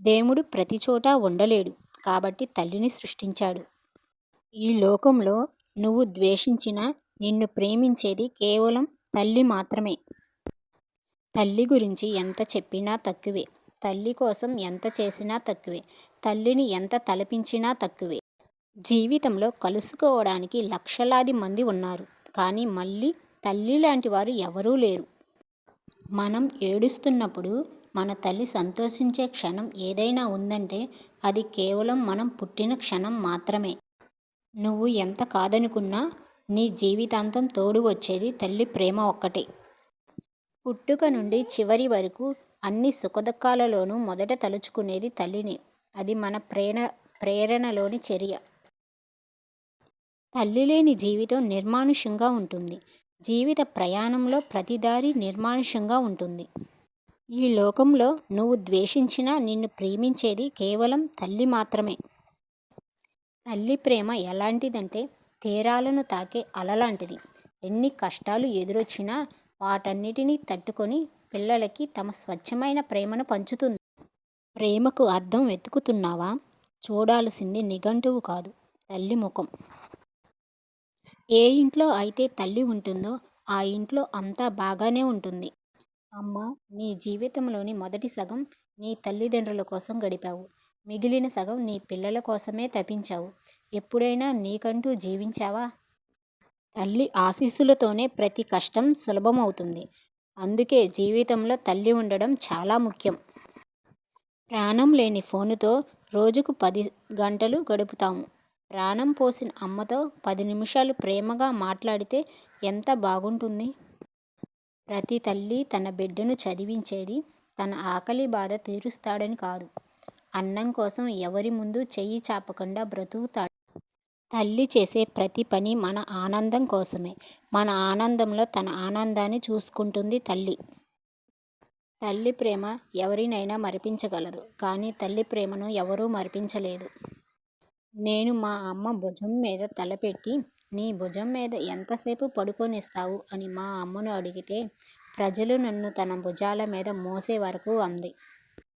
దేవుడు ప్రతి చోట ఉండలేడు కాబట్టి తల్లిని సృష్టించాడు. ఈ లోకంలో నువ్వు ద్వేషించిన నిన్ను ప్రేమించేది కేవలం తల్లి మాత్రమే. తల్లి గురించి ఎంత చెప్పినా తక్కువే. తల్లి కోసం ఎంత చేసినా తక్కువే. తల్లిని ఎంత తలపించినా తక్కువే. జీవితంలో కలుసుకోవడానికి లక్షలాది మంది ఉన్నారు. కానీ మళ్ళీ తల్లి లాంటి వారు ఎవరూ లేరు. మనం ఏడుస్తున్నప్పుడు మన తల్లి సంతోషించే క్షణం ఏదైనా ఉందంటే అది కేవలం మనం పుట్టిన క్షణం మాత్రమే. నువ్వు ఎంత కాదనుకున్నా నీ జీవితాంతం తోడు వచ్చేది తల్లి ప్రేమ ఒక్కటే. పుట్టుక నుండి చివరి వరకు అన్ని సుఖదుఖాలలోనూ మొదట తలుచుకునేది తల్లిని. అది మన ప్రేణ ప్రేరణలోని చర్య. తల్లి లేని జీవితం నిర్మానుష్యంగా ఉంటుంది. జీవిత ప్రయాణంలో ప్రతిదారి నిర్మానుష్యంగా ఉంటుంది. ఈ లోకంలో నువ్వు ద్వేషించినా నిన్ను ప్రేమించేది కేవలం తల్లి మాత్రమే. తల్లి ప్రేమ ఎలాంటిదంటే తీరాలను తాకే అలలాంటిది. ఎన్ని కష్టాలు ఎదురొచ్చినా వాటన్నిటినీ తట్టుకొని పిల్లలకి తమ స్వచ్ఛమైన ప్రేమను పంచుతుంది. ప్రేమకు అర్థం వెతుకుతున్నావా? చూడాల్సింది నిఘంటువు కాదు తల్లి ముఖం. ఏ ఇంట్లో అయితే తల్లి ఉంటుందో ఆ ఇంట్లో అంతా బాగానే ఉంటుంది. అమ్మ నీ జీవితంలోని మొదటి సగం నీ తల్లిదండ్రుల కోసం గడిపావు. మిగిలిన సగం నీ పిల్లల కోసమే తపించావు ఎప్పుడైనా నీకంటూ జీవించావా? తల్లి ఆశీస్సులతోనే ప్రతి కష్టం సులభమవుతుంది. అందుకే జీవితంలో తల్లి ఉండడం చాలా ముఖ్యం. ప్రాణం లేని ఫోనుతో రోజుకు పది గంటలు గడుపుతాము. ప్రాణం పోసిన అమ్మతో పది నిమిషాలు ప్రేమగా మాట్లాడితే ఎంత బాగుంటుంది? ప్రతి తల్లి తన బిడ్డను చదివించేది తన ఆకలి బాధ తీరుస్తాడని కాదు. అన్నం కోసం ఎవరి ముందు చెయ్యి చాపకుండా బ్రతుకుతాడు. తల్లి చేసే ప్రతి పని మన ఆనందం కోసమే. మన ఆనందంలో తన ఆనందాన్ని చూసుకుంటుంది తల్లి. తల్లి ప్రేమ ఎవరినైనా మరిపించగలదు కానీ తల్లి ప్రేమను ఎవరూ మరిపించలేదు. నేను మా అమ్మ భుజం మీద తలపెట్టి నీ భుజం మీద ఎంతసేపు పడుకొనిస్తావు? అని మా అమ్మను అడిగితే ప్రజలు నన్ను తన భుజాల మీద మోసే వరకు అంది.